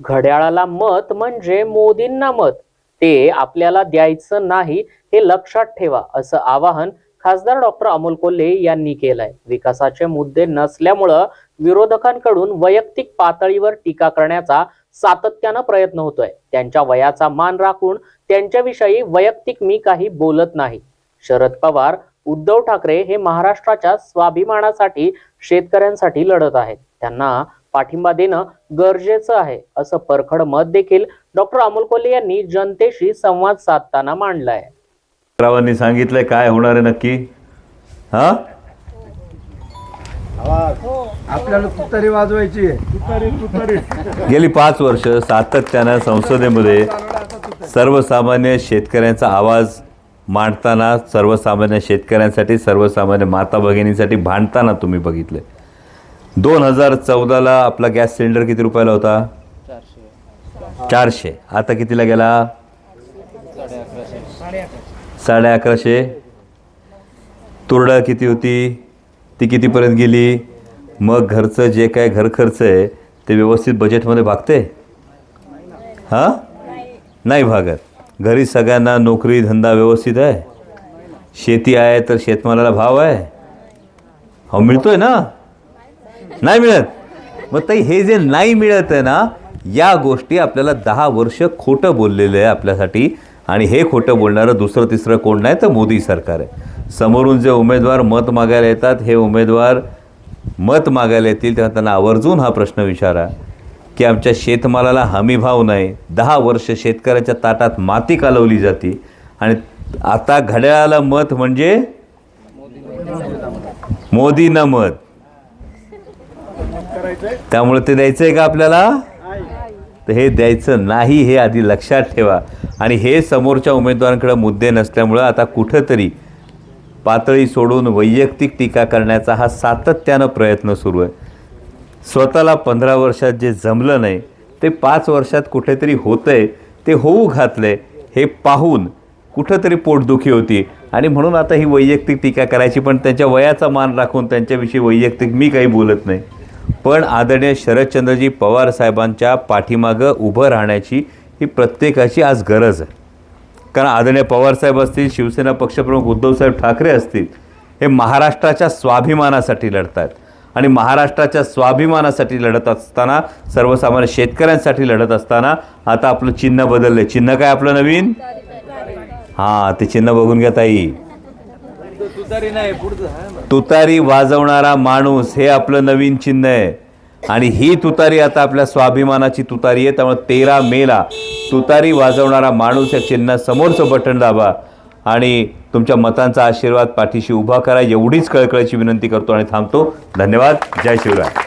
घड्याळाला मत म्हणजे मोदींना मत. ते आपल्याला द्यायचं नाही हे लक्षात ठेवा असं आवाहन खासदार डॉक्टर अमोल कोल्हे यांनी केलंय. विकासाचे मुद्दे नसल्यामुळं विरोधकांकडून वैयक्तिक पातळीवर टीका करण्याचा सातत्यानं प्रयत्न होतोय. त्यांच्या वयाचा मान राखून त्यांच्याविषयी वैयक्तिक मी काही बोलत नाही. शरद पवार उद्धव ठाकरे हे महाराष्ट्राच्या स्वाभिमानासाठी शेतकऱ्यांसाठी लढत आहेत. त्यांना पाठिंबा देणं गरजेचं आहे असं परखड मत देखील डॉक्टर अमोल कोल्हे यांनी जनतेशी संवाद साधताना मांडलंय. रावांनी सांगितलंय काय होणार आहे नक्की? हा? आपल्याला तुतारी वाजवायची गेली पाच वर्ष सातत्यानं संसदेमध्ये सर्वसामान्य शेतकऱ्यांचा आवाज मांडताना सर्वसामान्य शेतकऱ्यांसाठी सर्वसामान्य माता भगिनींसाठी भांडताना तुम्ही बघितले दोन हजार चौदाला आपला गॅस सिलेंडर किती रुपयाला होता? चारशे. आता कितीला गेला? साडे अकराशे. तुरडा किती होती? ती कितीपर्यंत गेली? मग घरचं जे काय घर खर्च आहे ते व्यवस्थित बजेटमध्ये भागते? हां? नाही भागत. घरी सगळ्यांना नोकरी धंदा व्यवस्थित आहे? शेती आहे तर शेतमालाला भाव आहे? हो मिळतोय ना? नाही मिळत. मग ताई हे जे नाही मिळत आहे ना या गोष्टी आपल्याला दहा वर्ष खोटं बोललेलं आहे आपल्यासाठी. आणि हे खोटं बोलणारं दुसरं तिसरं कोण नाही तर मोदी सरकार आहे. समोरून जे उमेदवार मत मागायला येतात हे उमेदवार मत मागायला येतील तेव्हा त्यांना आवर्जून हा प्रश्न विचारा की आमच्या शेतमालाला हमीभाव नाही. दहा वर्ष शेतकऱ्याच्या ताटात माती कालवली जाते. आणि आता घड्याळाला मत म्हणजे? मोदींना मत. त्यामुळे ते द्यायचं आहे का आपल्याला? तर हे द्यायचं नाही हे आधी लक्षात ठेवा. आणि हे समोरच्या उमेदवारांकडे मुद्दे नसल्यामुळं आता कुठंतरी पातळी सोडून वैयक्तिक टीका करण्याचा हा सातत्यानं प्रयत्न सुरू आहे. स्वतःला पंधरा वर्षात जे जमलं नाही ते पाच वर्षात कुठेतरी होतंय ते होऊ घातलंय हे पाहून कुठंतरी पोटदुखी होती. आणि म्हणून आता ही वैयक्तिक टीका करायची पण त्यांच्या वयाचा मान राखून त्यांच्याविषयी वैयक्तिक मी काही बोलत नाही. पण आदरणीय शरदचंद्रजी पवार साहेबांच्या पाठीमागं उभं राहण्याची ही प्रत्येकाची आज गरज आहे. कारण आदरणीय पवारसाहेब असतील शिवसेना पक्षप्रमुख उद्धवसाहेब ठाकरे असतील हे महाराष्ट्राच्या स्वाभिमानासाठी लढतात आणि महाराष्ट्राच्या स्वाभिमानासाठी लढत असताना सर्वसामान्य शेतकऱ्यांसाठी लढत असताना आता आपलं चिन्ह बदललं आहे चिन्ह काय आपलं नवीन? हां ते चिन्ह बघून घ्या ताई. तुतारी वाजवणारा माणूस हे आपलं नवीन चिन्ह आहे. आणि ही तुतारी आता आपल्या स्वाभिमानाची तुतारी आहे. त्यामुळे तेरा मेला तुतारी वाजवणारा माणूस या चिन्ह समोरचं बटन दाबा आणि तुमच्या मतांचा आशीर्वाद पाठीशी उभा करा. एवढीच कळकळीची विनंती करतो आणि थांबतो. धन्यवाद. जय शिवराय.